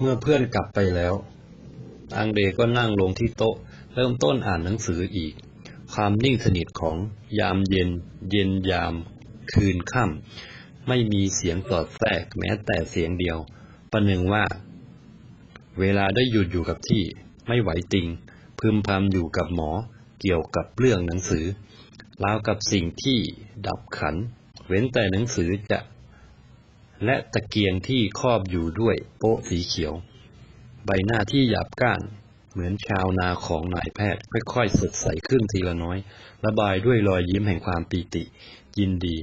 เมื่อเพื่อนกลับไปแล้ว อังเดก็นั่งลงที่โต๊ะ เริ่มต้นอ่านหนังสืออีก ความนิ่งสนิทของยามเย็น เย็นยาม คืนค่ำไม่มีเสียงสอดแทรกแม้แต่เสียงเดียว ประหนึ่งว่า เวลาได้หยุดอยู่กับที่ ไม่ไหวติง พึมพำอยู่กับหมอ เกี่ยวกับเรื่องหนังสือราวกับสิ่งที่ดับขัน เว้นแต่หนังสือจะ และตะเกียงที่ครอบอยู่ด้วยโป๊ะสีเขียว ใบหน้าที่หยาบก้าน เหมือนชาวนาของนายแพทย์ ค่อยๆสดใสขึ้นทีละน้อย ระบายด้วยรอยยิ้มแห่งความปีติ ยินดี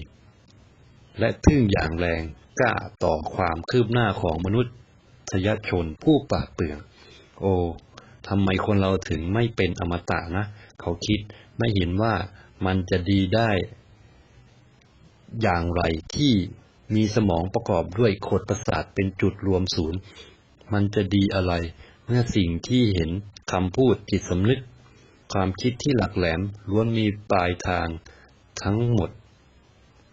และทึ่งอย่างแรงกล้าต่อความคืบหน้าของมนุษยชนผู้ปราดเปรื่อง โอ้ทำไมคนเราถึงไม่เป็นอมตะนะ เขาคิดไม่เห็นว่ามันจะดีได้ อย่างไรที่ มีสมองประกอบด้วยโคดประสาทเป็นจุดรวมศูนย์ มันจะดีอะไร เมื่อสิ่งที่เห็นคำพูดจิตสำนึก ความคิดที่หลักแหลมล้วนมีปลายทางทั้งหมด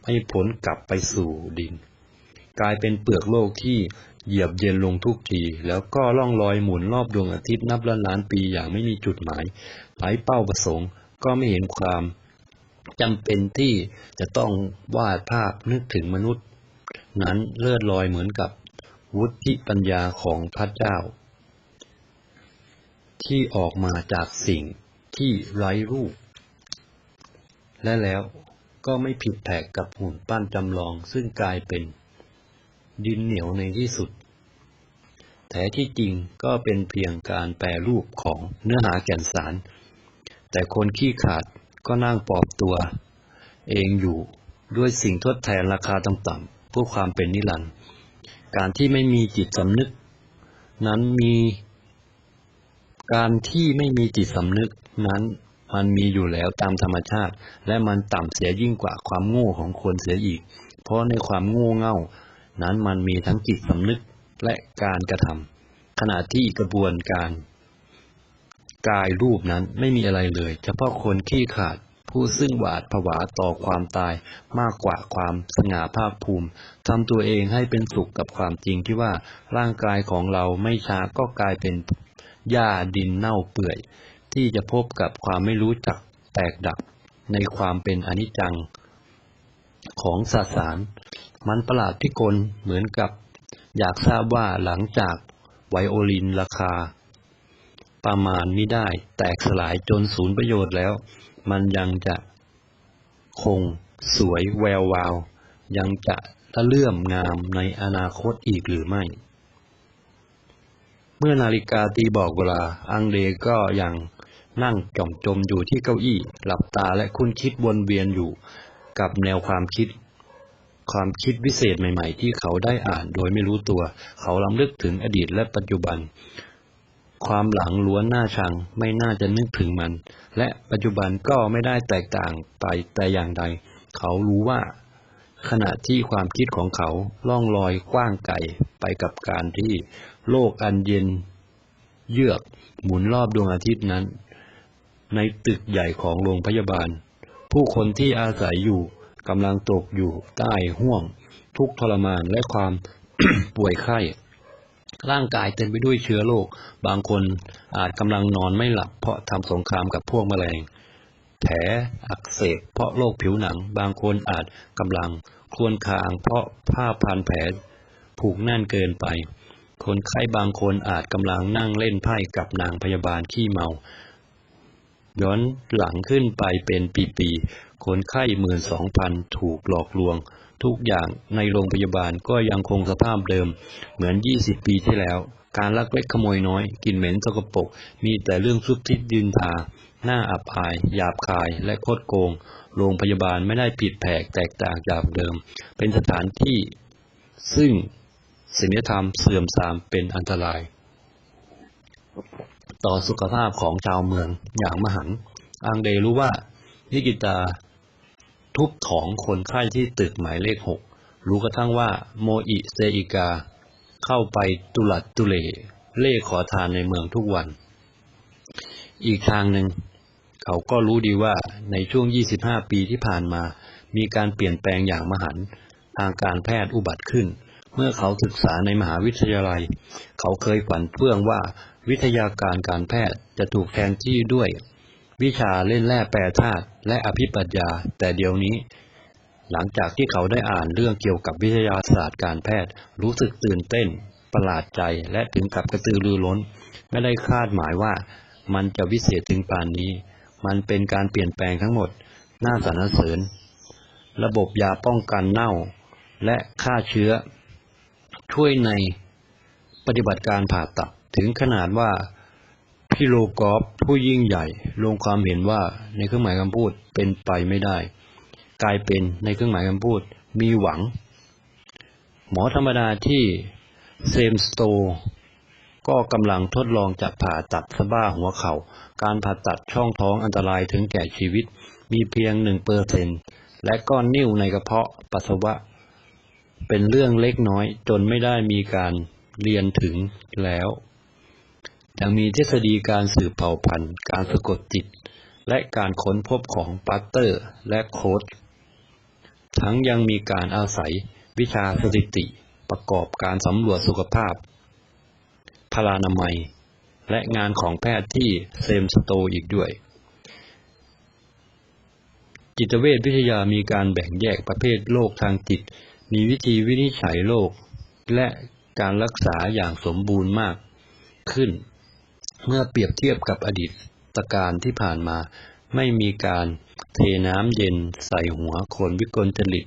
ไม่พ้นกลับไปสู่ดิน กลายเป็นเปลือกโลกที่เหยียบเย็นลงทุกที แล้วก็ล่องลอยหมุนรอบดวงอาทิตย์นับล้านล้านปีอย่างไม่มีจุดหมายไร้เป้าประสงค์ ก็ไม่เห็นความจำเป็นที่จะต้องวาดภาพนึกถึงมนุษย์ นั้นเลื่อนลอยเหมือนกับวุฒิปัญญาของพระเจ้า ที่ออกมาจากสิ่งที่ไร้รูป และแล้วก็ไม่ผิดแผกกับหุ่นปั้นจำลองซึ่งกลายเป็นดินเหนียวในที่สุดแท้ที่จริงก็เป็นเพียงการแปรรูปของเนื้อหาแก่นสาร แต่คนขี้ขาดก็นั่งปอบตัว เองอยู่ด้วยสิ่งทดแทนราคาต่ำๆ เพื่อความเป็นนิรันดร์การที่ไม่มีจิตสำนึก นั้นมี การที่ไม่มีจิตสำนึกนั้นมันมีอยู่แล้วตามธรรมชาติ และมันต่ำเสียยิ่งกว่าความโง่ของคนเสียอีก เพราะในความโง่เง่า นั้นมันมีทั้งจิตสำนึกและการกระทำขณะที่กระบวนการ กายรูปนั้นไม่มีอะไรเลย เฉพาะคนขี้ขาด ผู้ซึ่งหวาดผวาต่อความตายมากกว่าความสง่าภาคภูมิทำตัวเองให้เป็นสุขกับความจริงที่ว่าร่างกายของเราไม่ช้าก็กลายเป็นหญ้าดินเน่าเปื่อย ที่จะพบกับความไม่รู้จักแตกดับในความเป็นอนิจจังของสสาร มันประหลาดพิกลเหมือนกับ อยากทราบว่าหลังจากไวโอลินราคา ประมาณไม่ได้แตกสลายจนศูนย์ประโยชน์แล้ว มันยังจะคงสวยแวววาว ยังจะละเลื่อมงามในอนาคตอีกหรือไม่ เมื่อนาฬิกาตีบอกเวลา อังเดก็ยังนั่งจ่อมจมอยู่ที่เก้าอี้ หลับตาและคุ้นคิดวนเวียนอยู่กับแนวความคิด ความคิดวิเศษใหม่ ๆ ที่เขาได้อ่านโดยไม่รู้ตัว เขาลำลึกถึงอดีตและปัจจุบัน ความหลังล้วนหน้าชัง ไม่น่าจะนึกถึงมัน และปัจจุบันก็ไม่ได้แตกต่างไปแต่อย่างใด เขารู้ว่า ขณะที่ความคิดของเขาล่องลอยกว้างไกลไปกับการที่โลกอันเย็น เยือกหมุนรอบดวงอาทิตย์นั้น ในตึกใหญ่ของโรงพยาบาล ผู้คนที่อาศัยอยู่กำลังตกอยู่ใต้ห่วง ทุกทรมานและความป่วยไข้ ร่างกายเต็มไปด้วยเชื้อโรค บางคนอาจกำลังนอนไม่หลับ เพราะทำสงครามกับพวกแมลง แผลอักเสบเพราะโรคผิวหนัง บางคนอาจกำลังควนคางเพราะผ้าพันแผลผูกแน่นเกินไป คนไข้บางคนอาจกำลังนั่งเล่นไพ่กับนางพยาบาลขี้เมา ย้อนหลังขึ้นไปเป็นปีๆ คนไข้หมื่นสองพันถูกหลอกลวง ทุกอย่างในโรงพยาบาลก็ยังคงสภาพเดิม เหมือนยี่สิบปีที่แล้ว การลักเล็กขโมยน้อยกลิ่นเหม็นสกปรกมีแต่เรื่องซุบซิบดินทาหน้าอับอาย หยาบคายและโคดโกง โรงพยาบาลไม่ได้ผิดแผกแตกต่างจากเดิม เป็นสถานที่ ซึ่งศีลธรรมเสื่อมทรามเป็นอันตราย ต่อสุขภาพของชาวเมืองอย่างมหันอังเดรู้ว่านิกิตา ทุบถองคนไข้ที่ตึกหมายเลขหกรู้กระทั่งว่าโมอิเซอิกา เข้าไปตุลัดตุเลเล่ขอทานในเมืองทุกวัน อีกทางหนึ่ง เขาก็รู้ดีว่าในช่วง 25 ปีที่ผ่านมา มีการเปลี่ยนแปลงอย่างมหันทางการแพทย์อุบัติขึ้น เมื่อเขาศึกษาในมหาวิทยาลัย เขาเคยฝันเฟื่องว่าวิทยาการการแพทย์จะถูกแทนที่ด้วย วิชาเล่นแร่แปรธาตุและอภิปัญญา แต่เดี๋ยวนี้ หลังจากที่เขาได้อ่านเรื่องเกี่ยวกับวิทยาศาสตร์การแพทย์ รู้สึกตื่นเต้น ประหลาดใจและถึงกับกระตือรือร้น ไม่ได้คาดหมายว่า มันจะวิเศษถึงป่านนี้ มันเป็นการเปลี่ยนแปลงทั้งหมด น่าสรรเสริญ ระบบยาป้องกันเน่า และฆ่าเชื้อ ช่วยในปฏิบัติการผ่าตัดถึงขนาดว่า พี่โลกอฟผู้ยิ่งใหญ่ ลงความเห็นว่าในเครื่องหมายคำพูดเป็นไปไม่ได้ กลายเป็นในเครื่องหมายคำพูดมีหวัง หมอธรรมดาที่เซมสโตก็กำลังทดลองจัดผ่าตัดสะบ้าหัวเขา่า การผ่าตัดช่องท้องอันตรายถึงแก่ชีวิต มีเพียงหนึ่งเปอร์เซนและก้อนนิ่วในกระเพาะปัสสาวะ เป็นเรื่องเล็กน้อยจนไม่ได้มีการเรียนถึงแล้ว ยังมีทฤษฎีการสืบเผ่าพันธุ์ การสะกดจิต และการค้นพบของปัตเตอร์และโคดทั้งยังมีการอาศัยวิชาสถิติประกอบการสำรวจสุขภาพ พลานามัย และงานของแพทย์ที่เซมสโตอีกด้วย จิตเวชวิทยามีการแบ่งแยกประเภทโรคทางจิต มีวิธีวินิจฉัยโรคและการรักษาอย่างสมบูรณ์มากขึ้น เมื่อเปรียบเทียบกับอดีตการที่ผ่านมา ไม่มีการเทน้ำเย็นใส่หัวคนวิกลจริต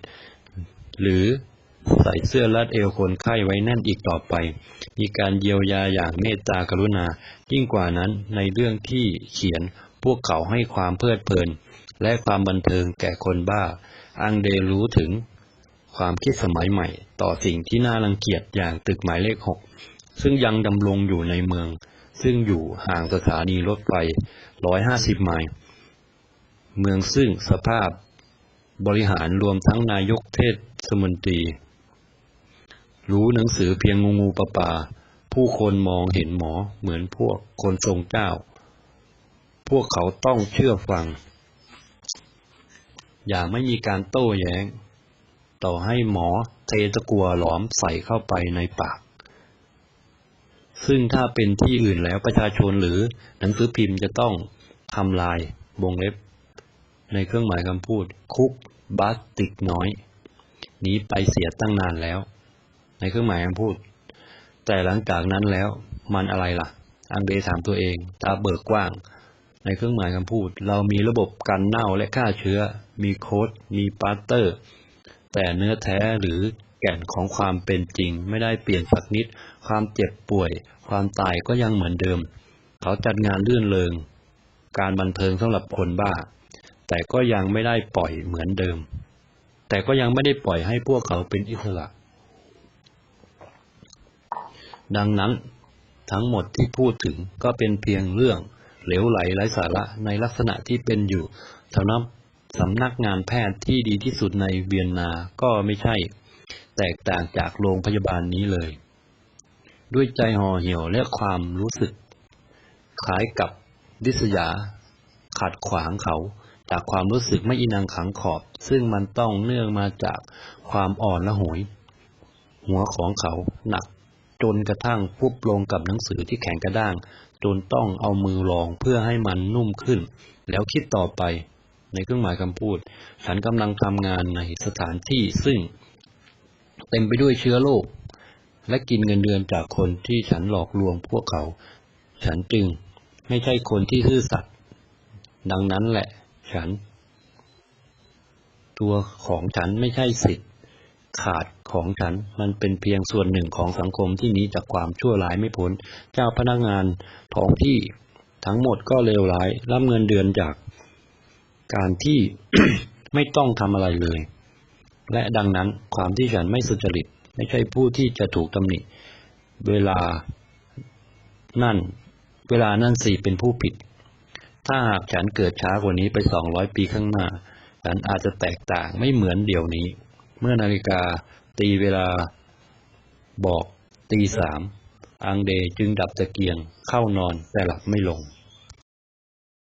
หรือใส่เสื้อรัดเอวคนไข้ไว้แน่นอีกต่อไป มีการเยียวยาอย่างเมตตากรุณา ยิ่งกว่านั้นในเรื่องที่เขียนพวกเขาให้ความเพลิดเพลิน และความบันเทิงแก่คนบ้า อังเดรู้ถึงความคิดสมัยใหม่ ต่อสิ่งที่น่ารังเกียจอย่างตึกหมายเลขหกซึ่งยังดำรงอยู่ในเมือง ซึ่งอยู่ห่างสถานีรถไฟ 150 ไมล์ เมืองซึ่งสภาพบริหารรวมทั้งนายกเทศมนตรี รู้หนังสือเพียงงูงูปลาปาผู้คนมองเห็นหมอเหมือนพวกคนทรงเจ้า พวกเขาต้องเชื่อฟัง อย่าไม่มีการโต้แย้ง ต่อให้หมอเทตะกัวหลอมใส่เข้าไปในปาก ซึ่งถ้าเป็นที่อื่นแล้วประชาชนหรือหนังสือพิมพ์จะต้องทำลายวงเล็บ ในเครื่องหมายคำพูด คุกบาสติกน้อยหนีไปเสียตั้งนานแล้ว ในเครื่องหมายคำพูด แต่หลังจากนั้นแล้วมันอะไรล่ะ อังเดถามตัวเอง ตาเบิกกว้าง ในเครื่องหมายคำพูด เรามีระบบกันเน่าและฆ่าเชื้อ มีโค้ด มีปาร์เตอร์ แต่เนื้อแท้หรือแก่นของความเป็นจริงไม่ได้เปลี่ยนสักนิด ความเจ็บป่วย ความตายก็ยังเหมือนเดิม เขาจัดงานลื่นเริงการบันเทิงสำหรับคนบ้า แต่ก็ยังไม่ได้ปล่อยเหมือนเดิม แต่ก็ยังไม่ได้ปล่อยให้พวกเขาเป็นอิสระ ดังนั้นทั้งหมดที่พูดถึงก็เป็นเพียงเรื่องเหลวไหลไร้สาระในลักษณะที่เป็นอยู่สำนักสำนักงานแพทย์ที่ดีที่สุดในเวียนนาก็ไม่ใช่ แตกต่างจากโรงพยาบาลนี้เลย ด้วยใจห่อเหี่ยวและความรู้สึกคล้ายกับดิษยา ขัดขวางเขาจากความรู้สึกไม่อินังขังขอบ ซึ่งมันต้องเนื่องมาจากความอ่อนละหวยหัวของเขาหนัก จนกระทั่งฟุบลงกับหนังสือที่แข็งกระด้าง จนต้องเอามือรองเพื่อให้มันนุ่มขึ้น แล้วคิดต่อไป ในเครื่องหมายคำพูด ฉันกำลังทำงานในสถานที่ซึ่ง เต็มไปด้วยเชื้อโรค และกินเงินเดือนจากคนที่ฉันหลอกลวงพวกเขา ฉันจึงไม่ใช่คนที่ซื่อสัตย์ดังนั้นแหละ ฉัน ตัวของฉันไม่ใช่สิทธิ์ขาดของฉันมันเป็นเพียงส่วนหนึ่งของสังคมที่หนีจากความชั่วร้ายไม่พ้นเจ้าพนักงานท้องที่ทั้งหมดก็เลวร้ายรับเงินเดือนจากการที่ไม่ต้องทำอะไรเลย และดังนั้นความที่ฉันไม่สุจริต ไม่ใช่ผู้ที่จะถูกตำหนิเวลานั่น เวลานั่นสิเป็นผู้ผิด ถ้าหากฉันเกิดช้ากว่านี้ไปสองร้อยปีข้างหน้า ฉันอาจจะแตกต่างไม่เหมือนเดี๋ยวนี้ เมื่อนาฬิกาตีเวลาบอกตีสามอังเดจึงดับตะเกียงเข้านอนแต่หลับไม่ลง